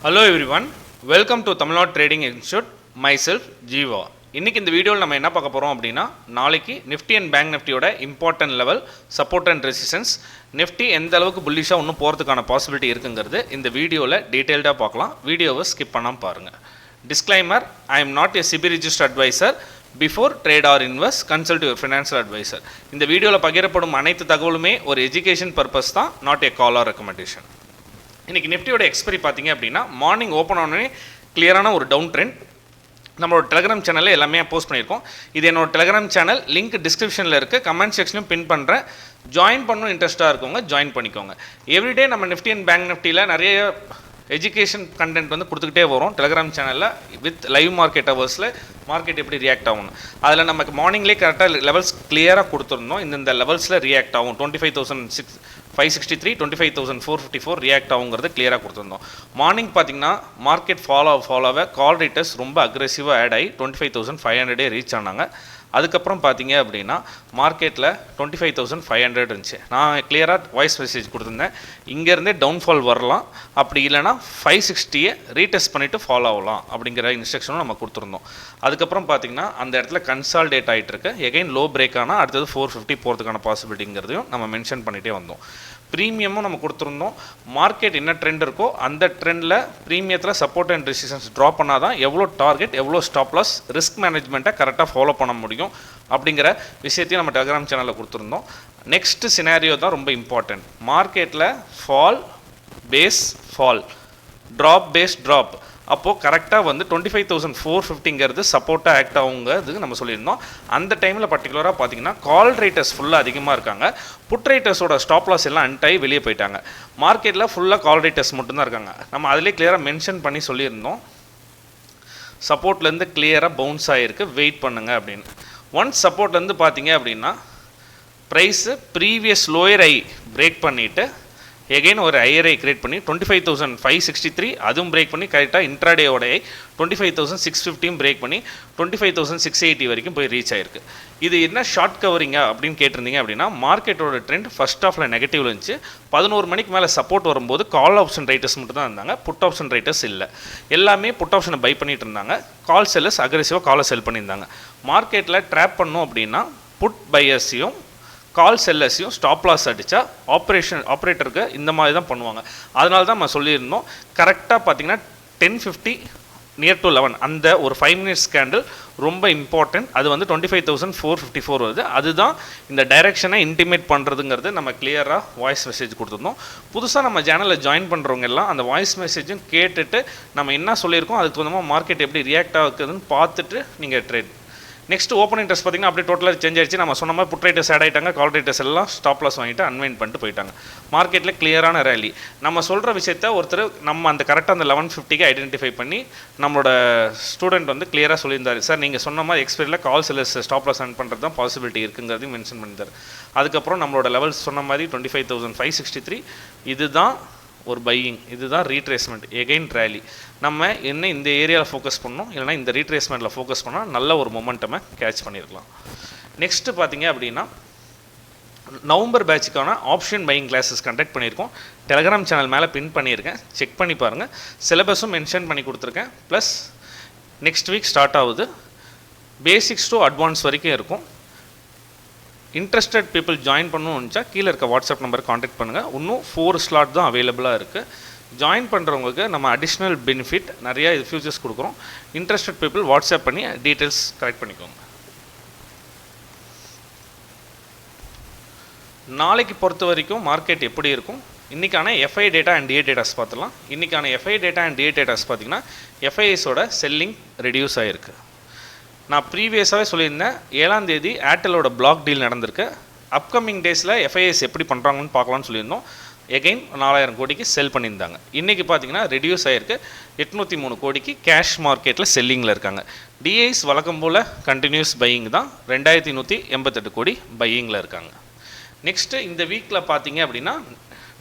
Hello everyone welcome to Tamil Nadu trading institute myself Jeeva இன்றைக்கி இந்த வீடியோவில் நம்ம என்ன பார்க்க போகிறோம் அப்படின்னா நாளைக்கு நிஃப்டி அண்ட் பேங்க் நிஃப்டியோட important level support and resistance Nifty எந்த அளவுக்கு புல்லிஷாக இன்னும் போகிறதுக்கான பாசிபிலிட்டி இருக்குங்கிறது இந்த வீடியோவில் டீட்டெயில்டாக பார்க்கலாம். வீடியோவை ஸ்கிப் பண்ணாமல் பாருங்கள் disclaimer I am not a SEBI register advisor before trade or invest consult your financial advisor இந்த வீடியோவில் பகிரப்படும் அனைத்து தகவலுமே ஒரு எஜுகேஷன் பர்பஸ் தான் not a call or recommendation இன்றைக்கி நிஃப்டியோட எக்ஸ்பைரி பார்த்தீங்க அப்படின்னா மார்னிங் ஓப்பன் ஆனோடனே கிளியரான ஒரு டவுன் ட்ரெண்ட் நம்மளோட டெலகிராம் சேனலில் எல்லாமே போஸ்ட் பண்ணியிருக்கோம். இது என்னோட டெலகிராம் சேனல் லிங்க் டிஸ்கிரிப்ஷனில் இருக்குது கமெண்ட் செக்ஷனும் பின் பண்ணுறேன் ஜாயின் பண்ணணும் இன்ட்ரெஸ்ட்டாக இருக்கவங்க ஜாயின் பண்ணிக்கோங்க. எவ்ரிடே நம்ம நிஃப்டி அண்ட் பேங்க் நிஃப்டியில் நிறைய எஜுகேஷன் கண்டென்ட் வந்து கொடுத்துக்கிட்டே வரும். டெலகிராம் சேனலில் வித் லைவ் மார்க்கெட் ஹவர்ஸில் மார்க்கெட் எப்படி ரியாக்ட் ஆகணும். அதில் நமக்கு மார்னிங்லேயே கரெக்டாக லெவல்ஸ் கிளியராக கொடுத்துருந்தோம். இந்தந்த லெவல்ஸில் ரியாக்ட் ஆகும். Twenty five thousand six five sixty three twenty five thousand four fifty four react ஆகுங்கிறது கிளியராக கொடுத்துருந்தோம். மார்னிங் பார்த்தீங்கன்னா மார்க்கெட் ஃபாலோ ஃபாலோவை கால் ரேட்டர்ஸ் ரொம்ப அக்ரெசிவாக ஆட் ஆகி டுவெண்ட்டி ஃபைவ் தௌசண்ட் ஃபைவ் ஹண்ட்ரடே ரீச் ஆனாங்க. அதுக்கப்புறம் பார்த்தீங்க அப்படின்னா மார்க்கெட்டில் twenty five thousand five hundred இருந்துச்சு. நான் கிளியராக வாய்ஸ் மெசேஜ் கொடுத்துருந்தேன். இங்கேருந்தே டவுன்ஃபால் வரலாம். அப்படி இல்லைனா ஃபைவ் சிக்ஸ்டியை ரீடெஸ்ட் பண்ணிவிட்டு ஃபாலோ ஆகலாம் அப்படிங்கிற இன்ஸ்ட்ரக்ஷனும் நம்ம கொடுத்துருந்தோம். அதுக்கப்புறம் பார்த்தீங்கன்னா அந்த இடத்துல கன்சால்டேட் ஆகிட்டு இருக்கு எகைன் லோ பிரேக் ஆனால் அடுத்தது ஃபோர் ஃபிஃப்டி போகிறதுக்கான பாசிபிலிட்டிங்கிறதையும் நம்ம மென்ஷன் பண்ணிகிட்டே வந்தோம். ப்ரீமியமும் நம்ம கொடுத்துருந்தோம். மார்க்கெட் என்ன ட்ரெண்ட் இருக்கோ அந்த ட்ரெண்டில் ப்ரீமியத்தில் சப்போர்ட் அண்ட் ரெசிஸ்டன்ஸ் ட்ரா பண்ணால் தான் எவ்வளோ டார்கெட் எவ்வளோ ஸ்டாப்லாஸ் ரிஸ்க் மேனேஜ்மெண்ட்டை கரெக்டாக ஃபாலோ பண்ண முடியும். அப்படிங்கிற விஷயத்தையும் நம்ம டெலிகிராம் சேனலில் கொடுத்துருந்தோம். நெக்ஸ்ட் சினாரியோ தான் ரொம்ப இம்பார்ட்டன்ட் மார்க்கெட்டில் fall phase fall drop phase drop அப்போது கரெக்டாக வந்து டுவெண்ட்டி ஃபைவ் தௌசண்ட் ஃபோர் ஃபிஃப்டிங்கிறது சப்போர்ட்டாக ஆக்ட் ஆகுங்கிறது நம்ம சொல்லியிருந்தோம். அந்த டைமில் பர்டிகுலராக பார்த்தீங்கன்னா கால் ரேட்டர்ஸ் ஃபுல்லாக அதிகமாக இருக்காங்க. புட் ரேட்டர்ஸோட ஸ்டாப் லாஸ் எல்லாம் அன்டாகி வெளியே போயிட்டாங்க. மார்க்கெட்டில் ஃபுல்லாக கால் ரேட்டர்ஸ் மட்டும்தான் இருக்காங்க. நம்ம அதிலே கிளியராக மென்ஷன் பண்ணி சொல்லியிருந்தோம். சப்போர்ட்லேருந்து கிளியராக பவுன்ஸ் ஆகிருக்கு வெயிட் பண்ணுங்க அப்படின்னு. ஒன்ஸ் சப்போர்ட்லேருந்து பார்த்தீங்க அப்படின்னா price previous lower high break பண்ணிவிட்டு எகைன் ஒரு ஐஆர்ஐ கிரியேட் பண்ணி twenty five thousand five sixty three அதுவும் பிரேக் பண்ணி கரெக்டாக இன்ட்ராடேயோட டுவெண்ட்டி ஃபைவ் தௌசண்ட் சிக்ஸ் ஃபிஃப்டியும் பிரேக் பண்ணி twenty five thousand six eighty வரைக்கும் போய் ரீச் ஆயிருக்கு. இது என்ன ஷார்ட் கவரிங்கா அப்படின்னு கேட்டிருந்தீங்க அப்படின்னா மார்க்கெட்டோட ட்ரெண்ட் ஃபஸ்ட் ஆஃபில் நெகட்டிவ் இருந்துச்சு. பதினோரு மணிக்கு மேலே சப்போர்ட் வரும்போது கால் ஆப்ஷன் ரைட்டர்ஸ் மட்டும் தான் இருந்தாங்க புட் ஆப்ஷன் ரைட்டர்ஸ் இல்லை. எல்லாமே புட் ஆப்ஷனை பை பண்ணிட்டு இருந்தாங்க. கால் செல்லர்ஸ் அக்ரெசிவாக காலை செல் பண்ணியிருந்தாங்க. மார்க்கெட்டில் ட்ராப் பண்ணோம் அப்படின்னா புட் பையர்ஸையும் கால் செல்லர்ஸையும் ஸ்டாப் லாஸ் அடித்தா ஆப்ரேஷன் ஆப்ரேட்டருக்கு இந்த மாதிரி தான் பண்ணுவாங்க. அதனால தான் நம்ம சொல்லியிருந்தோம் கரெக்டாக பார்த்தீங்கன்னா ten fifty near to eleven அந்த ஒரு ஃபைவ் மினிட்ஸ் கேண்டில் ரொம்ப இம்பார்ட்டன்ட் அது வந்து twenty five thousand four fifty four வருது. அதுதான் இந்த டைரெக்ஷனை இன்டிமேட் பண்ணுறதுங்கிறது நம்ம கிளியராக வாய்ஸ் மெசேஜ் கொடுத்துருந்தோம். புதுசாக நம்ம சேனலில் ஜாயின் பண்ணுறவங்க எல்லாம் அந்த வாய்ஸ் மெசேஜும் கேட்டுட்டு நம்ம என்ன சொல்லியிருக்கோம் அதுக்கு தகுந்த மார்க்கெட் எப்படி ரியாக்ட் ஆகுதுன்னு பார்த்துட்டு நீங்கள் ட்ரேட் நெக்ஸ்ட் ஓப்பன் டெஸ்ட் பார்த்தீங்கன்னா அப்படியே டோட்டலாக சேஞ்ச் ஆயிடுச்சு. நம்ம சொன்ன மாதிரி புட் ஆட் ஆகிட்டாங்க கால் ரைட்டர்ஸ் எல்லாம் ஸ்டாப் லாஸ் வாங்கிட்டு அன்வைன் பண்ணிட்டு போயிட்டாங்க. மார்க்கெட்டில் கிளியரான ரேலி நம்ம சொல்கிற விஷயத்த ஒருத்தர் நம்ம அந்த கரெக்டாக அந்த லெவன் ஃபிஃப்டிக்கு ஐடென்டிஃபை பண்ணி நம்மளோட ஸ்டூடெண்ட் வந்து கிளியராக சொல்லியிருந்தார். சார் நீங்கள் சொன்ன மாதிரி எக்ஸ்பைரியில் கால் செல்லர்ஸ் ஸ்டாப் லாஸ் அன் பண்ணுறது தான் பாசிபிலிட்டி இருக்குங்கிறதையும் மென்ஷன் பண்ணியிருந்தார் அதுக்கப்புறம் நம்மளோட லெவல்ஸ் சொன்ன மாதிரி twenty five thousand five sixty three இதுதான் ஒரு பையிங் இதுதான் ரீட்ரேஸ்மெண்ட் எகைன் ரேலி நம்ம என்ன இந்த ஏரியாவில் ஃபோக்கஸ் பண்ணோம் இல்லைனா இந்த ரீட்ரேஸ்மெண்ட்டில் ஃபோக்கஸ் பண்ணால் நல்ல ஒரு மொமெண்ட்டமை கேட்ச் பண்ணியிருக்கலாம் நெக்ஸ்ட்டு பார்த்தீங்க அப்படின்னா நவம்பர் பேட்சுக்கான ஆப்ஷன் பையிங் கிளாஸஸ் கண்டக்ட் பண்ணியிருக்கோம். டெலகிராம் சேனல் மேலே பின் பண்ணியிருக்கேன். செக் பண்ணி பாருங்கள் சிலபஸும் மென்ஷன் பண்ணி கொடுத்துருக்கேன். ப்ளஸ் நெக்ஸ்ட் வீக் ஸ்டார்ட் ஆகுது. பேசிக்ஸ் டு அட்வான்ஸ் வரைக்கும் இருக்கும். இன்ட்ரெஸ்டட் பீப்புள் ஜாயின் பண்ணணும்னுச்சா கீழே இருக்க வாட்ஸ்அப் நம்பர் காண்டாக்ட் பண்ணுங்கள் இன்னும் ஃபோர் ஸ்லாட் தான் அவைலபிளாக இருக்குது ஜாயின் பண்ணுறவங்களுக்கு நம்ம அடிஷ்னல் பெனிஃபிட் நிறையா இது ஃபியூச்சர்ஸ் கொடுக்குறோம். இன்ட்ரெஸ்டட் பீப்புள் வாட்ஸ்அப் பண்ணி டீட்டெயில்ஸ் கலெக்ட் பண்ணிக்கோங்க. நாளைக்கு பொறுத்த வரைக்கும் மார்க்கெட் எப்படி இருக்கும்? இன்றைக்கான FI data and DA datas பார்த்துலாம் இன்றைக்கான FI data and DA datas பார்த்தீங்கன்னா எஃப்ஐஎஸோட செல்லிங் ரெடியூஸ் ஆகிருக்கு நான் ப்ரீவியஸாகவே சொல்லியிருந்தேன் ஏழாம் தேதி ஏர்டெலோட பிளாக் டீல் நடந்திருக்கு. அப்கமிங் டேஸில் எஃப்ஐஎஸ் எப்படி பண்ணுறாங்கன்னு பார்க்கலாம்னு சொல்லியிருந்தோம். எகைன் நாலாயிரம் கோடிக்கு செல் பண்ணியிருந்தாங்க. இன்றைக்கி பார்த்தீங்கன்னா ரெடியூஸ் ஆகிருக்கு எட்நூற்றி மூணு கோடிக்கு கேஷ் மார்க்கெட்டில் செல்லிங்கில் இருக்காங்க. டிஐஸ் வழக்கம் போல் கண்டினியூஸ் பையிங் தான். ரெண்டாயிரத்தி நூற்றி எண்பத்தெட்டு கோடி பையிங்கில் இருக்காங்க. நெக்ஸ்ட்டு இந்த வீக்கில் பார்த்தீங்க அப்படின்னா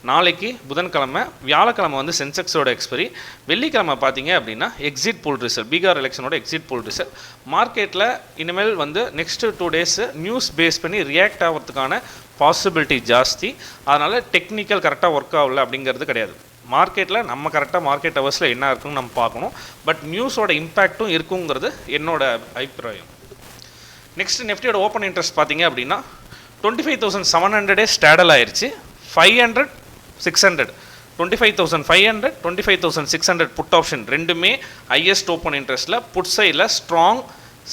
நாளைக்கு புதன்கிழமை வியாழக்கிழமை வந்து சென்செக்ஸோட எக்ஸ்பரி வெள்ளிக்கிழமை பார்த்தீங்க அப்படின்னா எக்ஸிட் போல் ரிசல்ட் பீகார் எலெக்ஷனோட எக்ஸிட் போல் ரிசல்ட் மார்க்கெட்டில் இனிமேல் வந்து next two days news base பண்ணி ரியாக்ட் ஆகிறதுக்கான பாசிபிலிட்டி ஜாஸ்தி. அதனால் டெக்னிக்கல் கரெக்டாக ஒர்க் ஆகல அப்படிங்கிறது கிடையாது. மார்க்கெட்டில் நம்ம கரெக்டாக மார்க்கெட் ஹவர்ஸில் என்ன இருக்குன்னு நம்ம பார்க்கணும். பட் நியூஸோட இம்பேக்ட்டும் இருக்குங்கிறது என்னோட அபிப்பிராயம். நெக்ஸ்ட் நிஃப்டியோட ஓப்பன் இன்ட்ரெஸ்ட் பார்த்தீங்க அப்படின்னா டுவெண்ட்டி ஃபைவ் தௌசண்ட் செவன் ஹண்ட்ரடே ஸ்டேடல் ஆயிடுச்சு five hundred six hundred twenty five thousand five hundred twenty five thousand six hundred put option ரெண்டுமே ஹையஸ்ட் ஓப்பன் இன்ட்ரெஸ்ட்டில் புட் சைடில் ஸ்ட்ராங்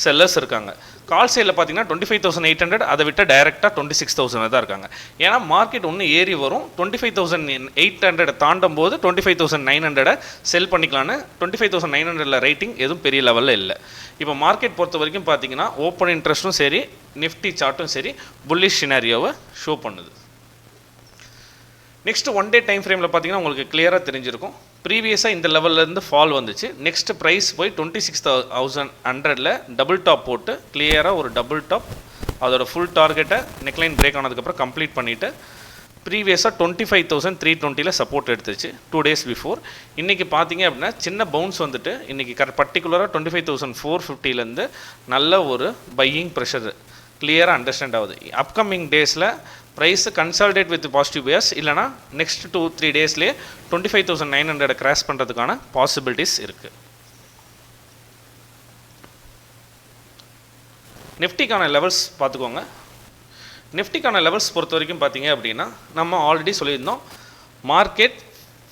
செல்லர்ஸ் இருக்காங்க. கால் சைடில் பார்த்தீங்கன்னா twenty five thousand eight hundred அதை விட்டு டேரெக்டாக டுவெண்ட்டி சிக்ஸ் தௌசண்ட் தான் இருக்காங்க. ஏன்னா மார்க்கெட் ஒன்று ஏறி வரும். Twenty five thousand eight hundred தாண்டும் போது டுவெண்ட்டி ஃபைவ் தௌசண்ட் நைன் ஹண்ட்ரடை செல் பண்ணிக்கலான்னு டுவெண்ட்டி ஃபைவ் தௌசண்ட் நைன் ஹண்ட்ரடில் ரேட்டிங் எதுவும் பெரிய லெவலில் இல்லை. இப்போ மார்க்கெட் பொறுத்த வரைக்கும் பார்த்தீங்கன்னா ஓப்பன் இன்ட்ரெஸ்ட்டும் சரி நிஃப்டி சார்ட்டும் சரி புல்லிஷ் சினாரியோவை ஷோ பண்ணுது. நெக்ஸ்ட் ஒன் டே டைம் ஃப்ரேமில் பார்த்தீங்கன்னா உங்களுக்கு கிளியராக தெரிஞ்சிருக்கும். ப்ரீவியஸாக இந்த லெவல்லேருந்து ஃபால் வந்துச்சு. நெக்ஸ்ட் ப்ரைஸ் போய் டுவெண்ட்டி சிக்ஸ் தௌசண்ட் ஹண்ட்ரடில் டபுள் டாப் போட்டு கிளியராக ஒரு டபுள் டாப் அதோட ஃபுல் டார்கெட்டை நெக்லைன் பிரேக் ஆனதுக்கப்புறம் கம்ப்ளீட் பண்ணிவிட்டு ப்ரீவியஸாக டுவெண்ட்டி ஃபைவ் தௌசண்ட் த்ரீ டுவெண்ட்டியில் சப்போர்ட் எடுத்துச்சு டூ டேஸ் பிஃபோர் இன்றைக்கி பார்த்தீங்க அப்படின்னா சின்ன பவுன்ஸ் வந்துட்டு இன்றைக்கி கரெக்ட் பர்டிகுலராக டுவெண்ட்டி ஃபைவ் தௌசண்ட் ஃபோர் ஃபிஃப்டிலேருந்து நல்ல ஒரு பையிங் ப்ரெஷர் கிளியராக அண்டர்ஸ்டாண்ட் ஆகுது. அப்கமிங் டேஸில் price consolidate with positive pace இல்லைனா next two three டேஸ்லேயே twenty five thousand nine hundred cross பண்ணுறதுக்கான பாசிபிலிட்டிஸ் இருக்குது நிஃப்டிக்கான லெவல்ஸ் பார்த்துக்கோங்க. நிஃப்டிக்கான லெவல்ஸ் பொறுத்த வரைக்கும் பார்த்தீங்க அப்படின்னா நம்ம ஆல்ரெடி சொல்லியிருந்தோம் மார்க்கெட்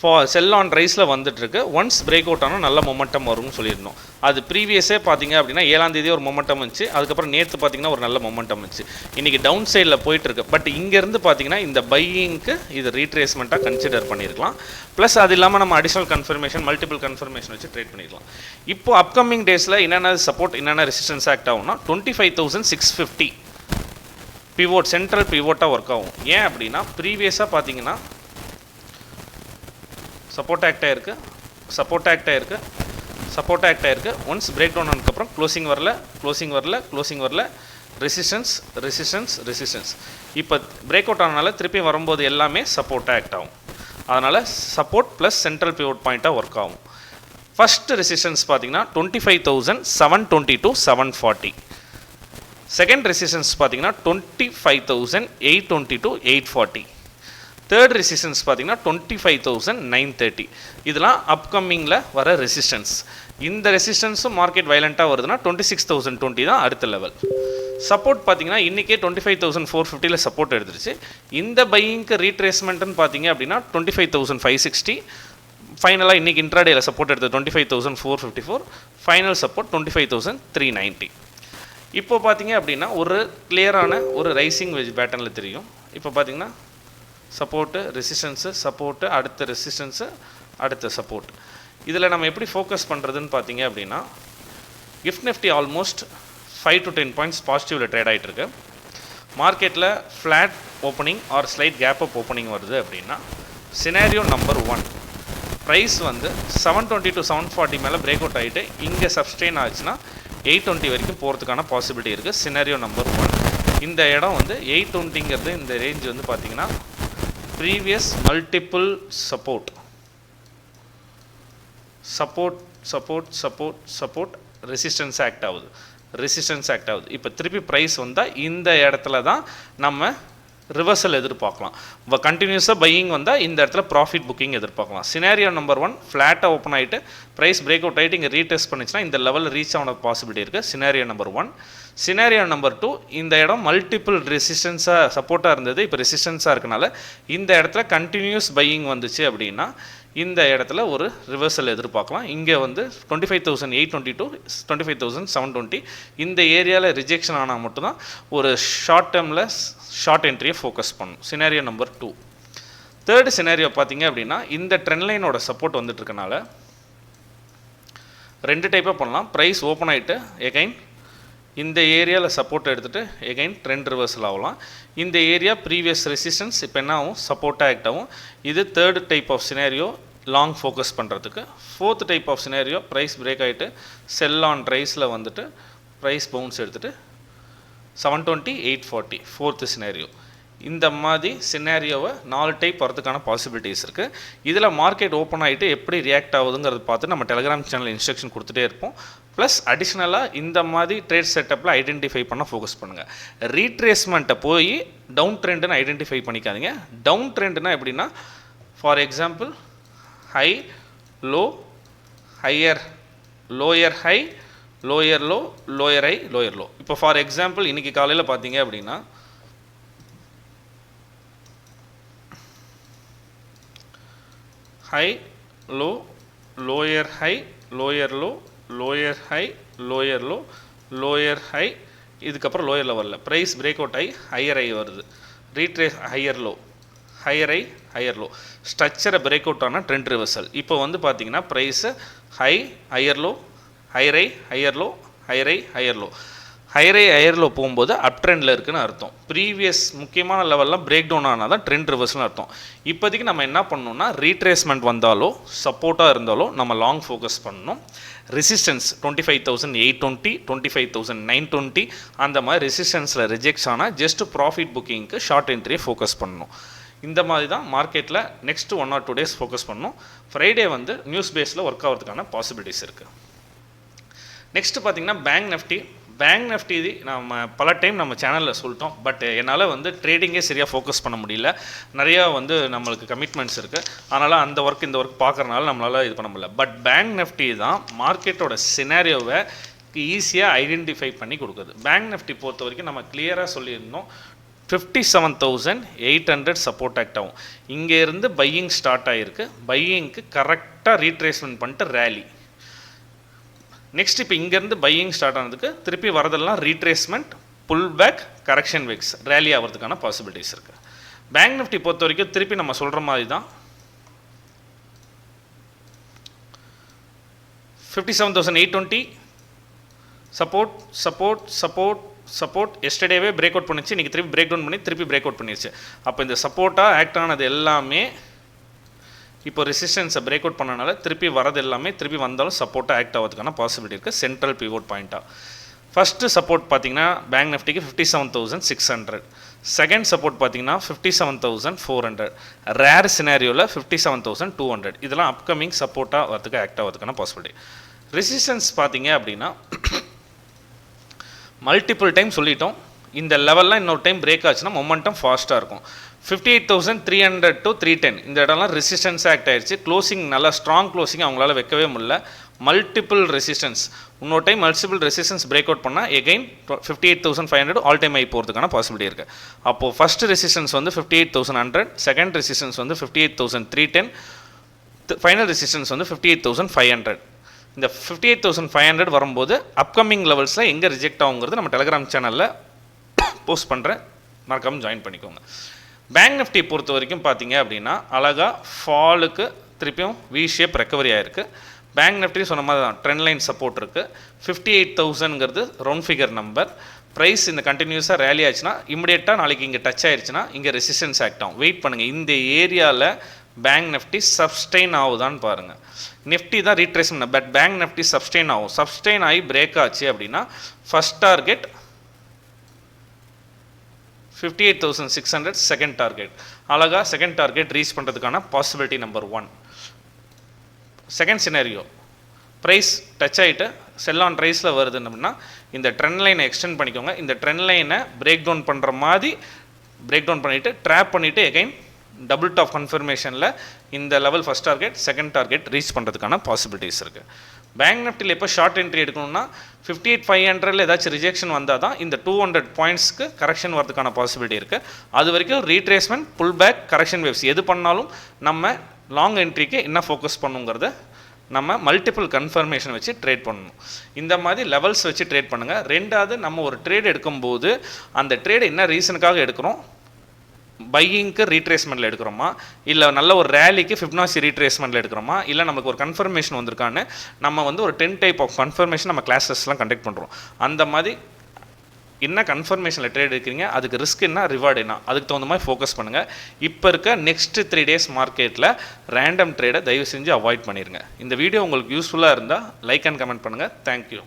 ஃபா செல் ஆன் ரைஸில் வந்துட்டுருக்கு. ஒன்ஸ் பிரேக் அவுட் ஆனால் நல்ல மொமெண்டம் வரும்னு சொல்லியிருந்தோம். அது ப்ரீவியஸே பார்த்தீங்க அப்படின்னா ஏழாம் தேதி ஒரு மொமெண்டம் வந்துச்சு. அதுக்கப்புறம் நேற்று பார்த்தீங்கன்னா ஒரு நல்ல மொமெண்டம் வந்துச்சு. இன்றைக்கி டவுன் சைடில் போயிட்டுருக்கு. பட் இங்கேருந்து பார்த்தீங்கன்னா இந்த பையிங்க்கு இது ரீட்ரேஸ்மெண்ட்டாக கன்சிடர் பண்ணியிருக்கலாம். ப்ளஸ் அது இல்லாமல் நம்ம அடிஷனல் கன்ஃபர்மேஷன் மல்டிபிள் கன்ஃபர்மேஷன் வச்சு ட்ரேட் பண்ணிக்கலாம். இப்போ அப்கமிங் டேஸில் என்னென்ன சப்போர்ட் என்னென்ன ரெசிஸ்டன்ஸ் ஆக்ட் ஆகும்னா twenty five thousand six fifty pivot central பிவோட்டாக work ஆகும். ஏன் அப்படின்னா ப்ரீவியஸாக பார்த்தீங்கன்னா சப்போர்ட் ஆக்ட் ஆயிருக்கு சப்போர்ட் ஆக்ட் ஆயிருக்கு சப்போர்ட் ஆக்ட் ஆயிருக்கு ஒன்ஸ் பிரேக் டவுன் ஆனதுக்கப்புறம் க்ளோசிங் வரல க்ளோசிங் வரல க்ளோசிங் வரல. ரெசிஸ்டன்ஸ் ரெசிஸ்டன்ஸ் ரெசிஸ்டன்ஸ் இப்போ பிரேக் அவுட் ஆனனால திருப்பி வரும்போது எல்லாமே சப்போர்ட் ஆக்ட் ஆகும். அதனால் சப்போர்ட் ப்ளஸ் சென்ட்ரல் பிவோட் பாயிண்ட்டாக ஒர்க் ஆகும். ஃபஸ்ட்டு ரெசிஸ்டன்ஸ் பார்த்தீங்கன்னா twenty five thousand seven twenty two seven forty second resistance பார்த்தீங்கன்னா twenty five thousand eight twenty two eight forty third resistance பார்த்தீங்கன்னா twenty five thousand nine thirty இதெல்லாம் அப்கமிங்கில் வர resistance இந்த ரெசிஸ்டன்ஸும் market வைலண்ட்டாக வருதுன்னா டுவெண்ட்டி சிக்ஸ் தௌசண்ட் டுவெண்ட்டி தான் அடுத்த level support பார்த்தீங்கன்னா இன்றைக்கே டுவெண்ட்டி ஃபைவ் தௌசண்ட் ஃபோர் ஃபிஃப்டியில் சப்போர்ட் எடுத்துருச்சு. இந்த பையிங்க்கு ரீட்ரேஸ்மெண்ட்னு பார்த்தீங்க அப்படின்னா twenty five thousand five sixty ஃபைனலாக இன்றைக்கி இன்ட்ராடேயில் சப்போர்ட் எடுத்தது twenty five thousand four fifty four final support twenty five thousand three ninety இப்போ பார்த்தீங்க அப்படின்னா ஒரு கிளியரான ஒரு ரைசிங் வெஜ் பேட்டர்னில் தெரியும். இப்போ பார்த்தீங்கன்னா சப்போர்ட்டு ரெசிஸ்டன்ஸு சப்போர்ட்டு அடுத்த ரெசிஸ்டன்ஸு அடுத்த சப்போர்ட் இதில் நம்ம எப்படி ஃபோக்கஸ் பண்ணுறதுன்னு பார்த்தீங்க அப்படின்னா gift Nifty almost five to ten points பாசிட்டிவில் trade ஆகிட்டுருக்கு மார்க்கெட்டில் flat opening or slight gap up opening வருது அப்படின்னா சினாரியோ நம்பர் ஒன் ப்ரைஸ் வந்து seven twenty two seven forty மேலே பிரேக் அவுட் ஆகிட்டு இங்கே சப்ஸ்டெயின் ஆச்சுன்னா எயிட் டுவெண்ட்டி வரைக்கும் போகிறதுக்கான பாசிபிலிட்டி இருக்குது சினாரியோ நம்பர் ஒன் இந்த இடம் வந்து எயிட் டுவெண்ட்டிங்கிறது இந்த ரேஞ்ச் வந்து பார்த்தீங்கன்னா previous multiple support support support support support resistance act ஆகுது. ரெசிஸ்டன்ஸ் ஆக்ட் ஆகுது. இப்போ திருப்பி ப்ரைஸ் வந்தால் இந்த இடத்துல தான் நம்ம ரிவர்சல் எதிர்பார்க்கலாம். இப்போ கண்டினியூஸாக பையிங் வந்தால் இந்த இடத்துல ப்ராஃபிட் புக்கிங் எதிர்பார்க்கலாம். சினாரியோ நம்பர் ஒன் ஃப்ளாட்டாக ஓப்பன் ஆகிட்டு ப்ரைஸ் பிரேக் அவுட் ஆகிட்டு இங்கே ரீடெஸ்ட் பண்ணிச்சுன்னா இந்த லெவலில் ரீச் ஆன பாசிபிலிட்டி இருக்குது scenario number one scenario number two இந்த இடம் மல்டிபிள் ரெசிஸ்டன்ஸாக சப்போர்ட்டாக இருந்தது. இப்போ ரெசிஸ்டன்ஸாக இருக்கனால இந்த இடத்துல கண்டினியூஸ் பையிங் வந்துச்சு அப்படின்னா இந்த இடத்துல ஒரு ரிவர்சல் எதிர்பார்க்கலாம். இங்கே வந்து twenty five thousand eight twenty two twenty five thousand seven twenty இந்த ஏரியாவில் ரிஜெக்ஷன் ஆனால் மட்டும்தான் ஒரு ஷார்ட் டேர்மில் ஷார்ட் என்ட்ரியை ஃபோக்கஸ் பண்ணும். Scenario number two third scenario பார்த்தீங்க அப்படின்னா இந்த ட்ரெண்ட் லைனோட சப்போர்ட் வந்துட்டு இருக்கனால ரெண்டு டைப்பாக பண்ணலாம். ப்ரைஸ் ஓப்பன் ஆகிட்டு எகைன் இந்த ஏரியாவில் சப்போர்ட் எடுத்துகிட்டு எகைன் ட்ரெண்ட் ரிவர்சல் ஆகலாம். இந்த ஏரியா ப்ரீவியஸ் ரெசிஸ்டன்ஸ் இப்போ என்ன ஆகும் சப்போர்ட்டாக ஆக்ட் ஆகும் இது third type of scenario long focus பண்ணுறதுக்கு fourth type of scenario price break ஆகிட்டு செல் ஆன் ரைஸில் வந்துட்டு ப்ரைஸ் பவுன்ஸ் எடுத்துகிட்டு seven twenty eight forty fourth scenario இந்த மாதிரி சினாரியோவை நாலு டைப் வரதுக்கான பாசிபிலிட்டிஸ் இருக்குது இதில் மார்க்கெட் ஓப்பன் ஆகிட்டு எப்படி ரியாக்ட் ஆகுதுங்கிறத பார்த்து நம்ம டெலிகிராம் சேனல் இன்ஸ்ட்ரக்ஷன் கொடுத்துட்டே இருப்போம். ப்ளஸ் அடிஷ்னலாக இந்த மாதிரி ட்ரேட் செட்டப்பில் ஐடென்டிஃபை பண்ண ஃபோக்கஸ் பண்ணுங்கள் ரீட்ரேஸ்மெண்ட்டை போய் டவுன் ட்ரெண்டுன்னு ஐடென்டிஃபை பண்ணிக்காதீங்க. டவுன் ட்ரெண்டுனா எப்படின்னா for example high low higher lower high lower low lower high lower low இப்போ ஃபார் எக்ஸாம்பிள் இன்றைக்கி காலையில் பார்த்தீங்க அப்படின்னா high low lower high lower low lower high lower low lower high இதுக்கப்புறம் லோயர் வரல. ப்ரைஸ் பிரேக் அவுட் ஆகி higher high வருது. Retrace higher low higher high higher low ஸ்ட்ரக்சரை பிரேக் அவுட் ஆனால் ட்ரெண்ட் ரிவர்சல் இப்போ வந்து பார்த்தீங்கன்னா price high higher low higher high higher low higher high higher low ஹையரே ஹையரில் போகும்போது அப் ட்ரெண்டில் இருக்குன்னு அர்த்தம். ப்ரீவியஸ் முக்கியமான லெவல்லாம் பிரேக் டவுன் ஆனால் தான் ட்ரெண்ட் ரிவர்ஸ்னு அர்த்தம். இப்போதைக்கு நம்ம என்ன பண்ணணும்னா ரீட்ரேஸ்மெண்ட் வந்தாலோ சப்போர்ட்டாக இருந்தாலோ நம்ம லாங் ஃபோக்கஸ் பண்ணணும். Resistance twenty five thousand eight twenty twenty five thousand nine twenty அந்த மாதிரி ரெசிஸ்டன்ஸில் ரிஜெக்ட்ஸ் ஆனால் ஜஸ்ட் ப்ராஃபிட் புக்கிங்க்கு ஷார்ட் என்ட்ரியை ஃபோக்கஸ் பண்ணணும். இந்த மாதிரி தான் மார்க்கெட்டில் next one or two days focus பண்ணணும். ஃப்ரைடே வந்து நியூஸ் பேஸில் ஒர்க் ஆகிறதுக்கான பாசிபிலிட்டிஸ் இருக்குது நெக்ஸ்ட் பார்த்தீங்கன்னா பேங்க் நெஃப்டி பேங்க் நெஃப்டி நம்ம பல டைம் நம்ம சேனலில் சொல்லிட்டோம். பட் என்னால் வந்து ட்ரேடிங்கே சரியாக ஃபோக்கஸ் பண்ண முடியல. நிறையா வந்து நம்மளுக்கு கமிட்மெண்ட்ஸ் இருக்குது அதனால் அந்த ஒர்க் இந்த ஒர்க் பார்க்குறனால நம்மளால் இது பண்ண முடியல. பட் பேங்க் நெஃப்டி தான் மார்க்கெட்டோட சினாரியோவை ஈஸியாக ஐடென்டிஃபை பண்ணி கொடுக்குது. பேங்க் நெஃப்டி பொறுத்த வரைக்கும் நம்ம கிளியராக சொல்லியிருந்தோம். Fifty seven thousand eight hundred support act ஆகும் இங்கேருந்து பையிங் ஸ்டார்ட் ஆகிருக்கு பையிங்க்கு கரெக்டாக ரீட்ரேஸ்மெண்ட் பண்ணிட்டு ரேலி நெக்ஸ்ட் இப்போ இங்கேருந்து பையிங் ஸ்டார்ட் ஆனதுக்கு திருப்பி வரதெல்லாம் retracement pull back correction waves rally ஆகிறதுக்கான பாசிபிலிட்டிஸ் இருக்குது பேங்க் நிஃப்டி பொறுத்த வரைக்கும் திருப்பி நம்ம சொல்கிற மாதிரி தான் fifty seven thousand eight twenty support support support support எஸ்டர்டேவே break out பண்ணிச்சு. இன்றைக்கி திருப்பி பிரேக் டவுன் பண்ணி திருப்பி பிரேக் அவுட் பண்ணிடுச்சு அப்போ இந்த சப்போர்ட்டாக ஆக்ட் ஆனது எல்லாமே இப்போ ரெசிஸ்டன்ஸை பிரேக் அவுட் பண்ணனால திருப்பி வரது எல்லாமே திருப்பி வந்தாலும் சப்போர்ட்டாக ஆக்ட் ஆகிறதுக்கான பாசிபிலிட்டி இருக்குது சென்ட்ரல் பிவோட் பாயிண்ட்டாக ஃபஸ்ட்டு சப்போர்ட் பார்த்தீங்கன்னா bank நிஃப்டிக்கு fifty seven thousand six hundred second support பார்த்தீங்கன்னா fifty seven thousand four hundred rare சினாரியோவில் fifty seven thousand two hundred இதெல்லாம் அப்கமிங் சப்போர்ட்டாக வரதுக்கு ஆக்ட் ஆகிறதுக்கான பாசிபிலிட்டி ரெசிஸ்டன்ஸ் பார்த்தீங்க அப்படின்னா மல்டிபிள் டைம் சொல்லிட்டோம். இந்த லெவல்லாம் இன்னொரு டைம் பிரேக் ஆச்சுன்னா மொமெண்டம் ஃபாஸ்ட்டாக இருக்கும். Fifty eight thousand three hundred to three ten இந்த இடம்லாம் ரெசிஸ்டன்ஸ் ஆக்ட் ஆயிடுச்சு க்ளோசிங் நல்லா ஸ்ட்ராங் க்ளோசிங் அவங்களால வைக்கவே முடியல. மல்டிபிள் ரெசிஸ்டன்ஸ் இன்னொரு time multiple resistance break out பண்ணால் again fifty eight thousand five hundred all time ஆகி போகிறதுக்கான பாசிபிலிட்டி இருக்குது அப்போது ஃபஸ்ட் ரெசிஸ்டன்ஸ் வந்து fifty eight thousand hundred second resistance வந்து fifty eight thousand three ten final resistance வந்து fifty eight thousand five hundred இந்த fifty eight thousand five hundred வரும்போது upcoming லெவல்ஸில் எங்கே ரிஜெக்ட் ஆகுங்கிறது நம்ம டெலிகிராம் சேனலில் போஸ்ட் பண்ணுறேன் மறக்காமல் ஜாயின் பண்ணிக்கோங்க. பேங்க் நிஃப்டி பொறுத்த வரைக்கும் பார்த்தீங்க அப்படின்னா அழகாக ஃபாலுக்கு திருப்பியும் வி ஷேப் ரெக்கவரி ஆயிருக்கு. பேங்க் நிஃப்டி சொன்ன மாதிரி தான் ட்ரெண்ட் லைன் சப்போர்ட் இருக்குது ஃபிஃப்டி எயிட் தௌசண்ட்ங்கிறது ரவுண்ட் ஃபிகர் நம்பர் ப்ரைஸ் இந்த கண்டினியூஸாக ரேலி ஆச்சுன்னா இமிடியேட்டாக நாளைக்கு இங்கே டச் ஆயிடுச்சுன்னா இங்கே ரெசிஸ்டன்ஸ் ஆக்ட் ஆகும். வெயிட் பண்ணுங்கள் இந்த ஏரியாவில் பேங்க் நிஃப்டி சப்ஸ்டெயின் ஆகுதான்னு பாருங்கள் நிஃப்டி தான் retracement but bank Nifty sustain ஆகும். சப்ஸ்டெயின் ஆகி பிரேக் ஆச்சு அப்படின்னா first target fifty eight thousand six hundred second target அழகாக செகண்ட் டார்கெட் ரீச் பண்ணுறதுக்கான possibility number one second scenario price touch ஆகிட்டு செல் ஆன் ப்ரைஸில் வருதுன்னா இந்த ட்ரெண்ட் லைனை எக்ஸ்டெண்ட் பண்ணிக்கோங்க. இந்த ட்ரெண்ட் லைனை பிரேக் டவுன் பண்ணுற மாதிரி பிரேக் டவுன் பண்ணிவிட்டு ட்ராப் பண்ணிவிட்டு எகைன் டபுள் டாப் கன்ஃபர்மேஷனில் இந்த level first target second target reach பண்ணுறதுக்கான பாசிபிலிட்டிஸ் இருக்குது பேங்க் நிஃப்டியில் எப்போ ஷார்ட் என்ட்ரி எடுக்கணும்னா ஃபிஃப்டி எயிட் ஃபைவ் ஹண்ட்ரடில் ஏதாச்சும் ரிஜெக்ஷன் வந்தால் தான் இந்த டூ ஹண்ட்ரட் பாயிண்ட்ஸ்க்கு கரெக்ஷன் வரதுக்கான பாசிபிலிட்டி இருக்குது அது வரைக்கும் retracement pull back correction waves எது பண்ணாலும் நம்ம லாங் என்ட்ரிக்கு என்ன ஃபோக்கஸ் பண்ணுங்கிறத நம்ம மல்டிபிள் கன்ஃபர்மேஷன் வச்சு ட்ரேட் பண்ணணும். இந்த மாதிரி லெவல்ஸ் வச்சு ட்ரேட் பண்ணுங்கள் ரெண்டாவது நம்ம ஒரு ட்ரேட் எடுக்கும்போது அந்த ட்ரேட் என்ன ரீசனுக்காக எடுக்கிறோம்? பையிங்க்கு ரீட்ரேஸ்மெண்ட்டில் எடுக்கிறோமா? இல்லை நல்ல ஒரு ரேலிக்கு ஃபிப்னாசி ரீட்ரேஸ்மெண்ட்டில் எடுக்கிறோமா? இல்லை நமக்கு ஒரு கன்ஃபர்மேஷன் வந்திருக்கான்னு நம்ம வந்து ஒரு டென் டைப் ஆஃப் கன்ஃபர்மேஷன் நம்ம கிளாஸஸ்லாம் கண்டக்ட் பண்ணுறோம் அந்த மாதிரி என்ன கன்ஃபர்மேஷனில் ட்ரேட் எடுக்கிறீங்க? அதுக்கு ரிஸ்க் என்ன ரிவார்டு என்ன? அதுக்கு தகுந்த மாதிரி ஃபோக்கஸ் பண்ணுங்கள் இப்போ இருக்க நெக்ஸ்ட் த்ரீ டேஸ் மார்க்கெட்டில் ரேண்டம் ட்ரேடை தயவு செஞ்சு அவாய்ட் பண்ணிடுங்க இந்த வீடியோ உங்களுக்கு யூஸ்ஃபுல்லாக இருந்தால் லைக் அண்ட் கமெண்ட் பண்ணுங்கள் தேங்க்யூ